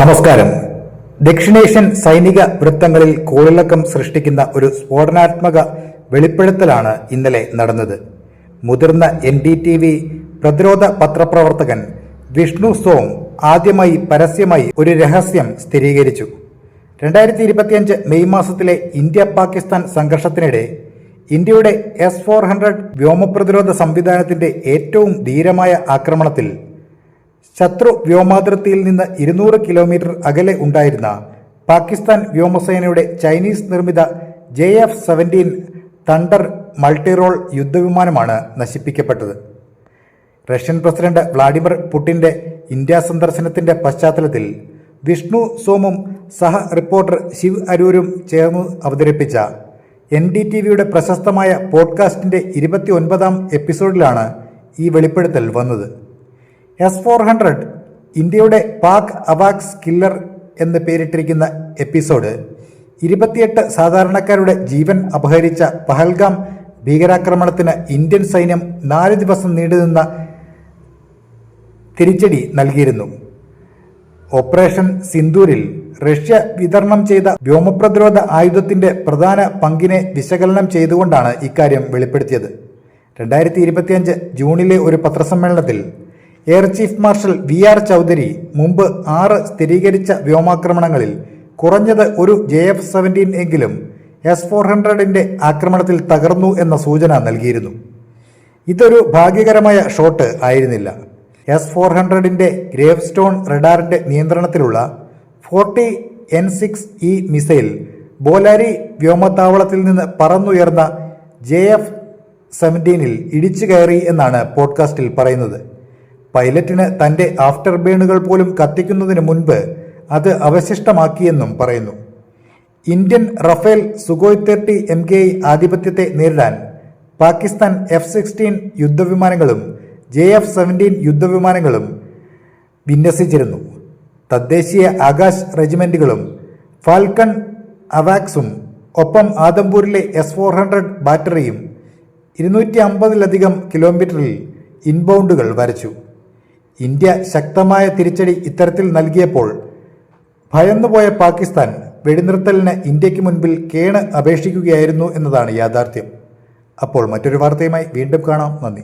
നമസ്കാരം. ദക്ഷിണേഷ്യൻ സൈനിക വൃത്തങ്ങളിൽ കോളിളക്കം സൃഷ്ടിക്കുന്ന ഒരു സ്ഫോടനാത്മക വെളിപ്പെടുത്തലാണ് ഇന്നലെ നടന്നത്. മുതിർന്ന എൻ ഡി ടി വി പ്രതിരോധ പത്രപ്രവർത്തകൻ വിഷ്ണു സോം ആദ്യമായി പരസ്യമായി ഒരു രഹസ്യം സ്ഥിരീകരിച്ചു. രണ്ടായിരത്തി ഇരുപത്തിയഞ്ച് മെയ് മാസത്തിലെ ഇന്ത്യ പാകിസ്ഥാൻ സംഘർഷത്തിനിടെ ഇന്ത്യയുടെ എസ് ഫോർ ഹൺഡ്രഡ് വ്യോമപ്രതിരോധ സംവിധാനത്തിന്റെ ഏറ്റവും ധീരമായ ആക്രമണത്തിൽ ശത്രു വ്യോമാതിർത്തിയിൽ നിന്ന് ഇരുന്നൂറ് കിലോമീറ്റർ അകലെ ഉണ്ടായിരുന്ന പാകിസ്ഥാൻ വ്യോമസേനയുടെ ചൈനീസ് നിർമ്മിത J F seventeen thunder multirole യുദ്ധവിമാനമാണ് നശിപ്പിക്കപ്പെട്ടത്. റഷ്യൻ പ്രസിഡന്റ് വ്ളാഡിമിർ പുടിന്റെ ഇന്ത്യ സന്ദർശനത്തിന്റെ പശ്ചാത്തലത്തിൽ വിഷ്ണു സോമും സഹ റിപ്പോർട്ടർ ശിവ് അരൂരും ചേർന്ന് അവതരിപ്പിച്ച എൻ ഡി ടി വിയുടെ പ്രശസ്തമായ പോഡ്കാസ്റ്റിന്റെ ഇരുപത്തി ഒൻപതാം എപ്പിസോഡിലാണ് ഈ വെളിപ്പെടുത്തൽ വന്നത്. എസ് ഫോർ ഹൺഡ്രഡ് ഇന്ത്യയുടെ പാക് അവാക്സ് കില്ലർ എന്ന് പേരിട്ടിരിക്കുന്ന എപ്പിസോഡ് ഇരുപത്തിയെട്ട് സാധാരണക്കാരുടെ ജീവൻ അപഹരിച്ച പഹൽഗാം ഭീകരാക്രമണത്തിന് ഇന്ത്യൻ സൈന്യം നാല് ദിവസം നീണ്ടുനിന്ന തിരിച്ചടി നൽകിയിരുന്നു. ഓപ്പറേഷൻ സിന്ദൂരിൽ റഷ്യ വിതരണം ചെയ്ത വ്യോമപ്രതിരോധ ആയുധത്തിന്റെ പ്രധാന പങ്കിനെ വിശകലനം ചെയ്തുകൊണ്ടാണ് ഇക്കാര്യം വെളിപ്പെടുത്തിയത്. രണ്ടായിരത്തി ഇരുപത്തിയഞ്ച് ജൂണിലെ ഒരു പത്രസമ്മേളനത്തിൽ air chief marshal V R Chaudhari മുമ്പ് ആറ് സ്ഥിരീകരിച്ച വ്യോമാക്രമണങ്ങളിൽ കുറഞ്ഞത് ഒരു ജെ എഫ് സെവന്റീൻ എങ്കിലും എസ് ഫോർ ഹൺഡ്രഡിന്റെ ആക്രമണത്തിൽ തകർന്നു എന്ന സൂചന നൽകിയിരുന്നു. ഇതൊരു ഭാഗ്യകരമായ ഷോട്ട് ആയിരുന്നില്ല. എസ് ഫോർ ഹൺഡ്രഡിന്റെ ഗ്രേവ് സ്റ്റോൺ റഡാറിന്റെ നിയന്ത്രണത്തിലുള്ള forty N six E missile Bholari വ്യോമത്താവളത്തിൽ നിന്ന് പറന്നുയർന്ന ജെ എഫ് സെവന്റീനിൽ ഇടിച്ചു കയറി എന്നാണ് പോഡ്കാസ്റ്റിൽ പറയുന്നത്. പൈലറ്റിന് തന്റെ ആഫ്റ്റർ ബേണുകൾ പോലും കത്തിക്കുന്നതിന് മുൻപ് അത് അവശിഷ്ടമാക്കിയെന്നും പറയുന്നു. Indian Rafale Sukhoi thirty M K ആധിപത്യത്തെ നേരിടാൻ പാകിസ്ഥാൻ എഫ് സിക്സ്റ്റീൻ യുദ്ധവിമാനങ്ങളും ജെ എഫ് സെവന്റീൻ യുദ്ധവിമാനങ്ങളും വിന്യസിച്ചിരുന്നു. തദ്ദേശീയ ആകാശ് റെജിമെന്റുകളും ഫാൽക്കൺ അവാക്സും ഒപ്പം ആദംപൂരിലെ എസ് ഫോർ ഹൺഡ്രഡ് ബാറ്ററിയും ഇരുന്നൂറ്റി അമ്പതിലധികം കിലോമീറ്ററിൽ ഇൻബൗണ്ടുകൾ വരച്ചു. ഇന്ത്യ ശക്തമായ തിരിച്ചടി ഇത്തരത്തിൽ നൽകിയപ്പോൾ ഭയന്നുപോയ പാകിസ്ഥാൻ വെടിനിർത്തലിന് ഇന്ത്യയ്ക്ക് മുൻപിൽ കേണ് അപേക്ഷിക്കുകയായിരുന്നു എന്നതാണ് യാഥാർത്ഥ്യം. അപ്പോൾ മറ്റൊരു വാർത്തയുമായി വീണ്ടും കാണാം. നന്ദി.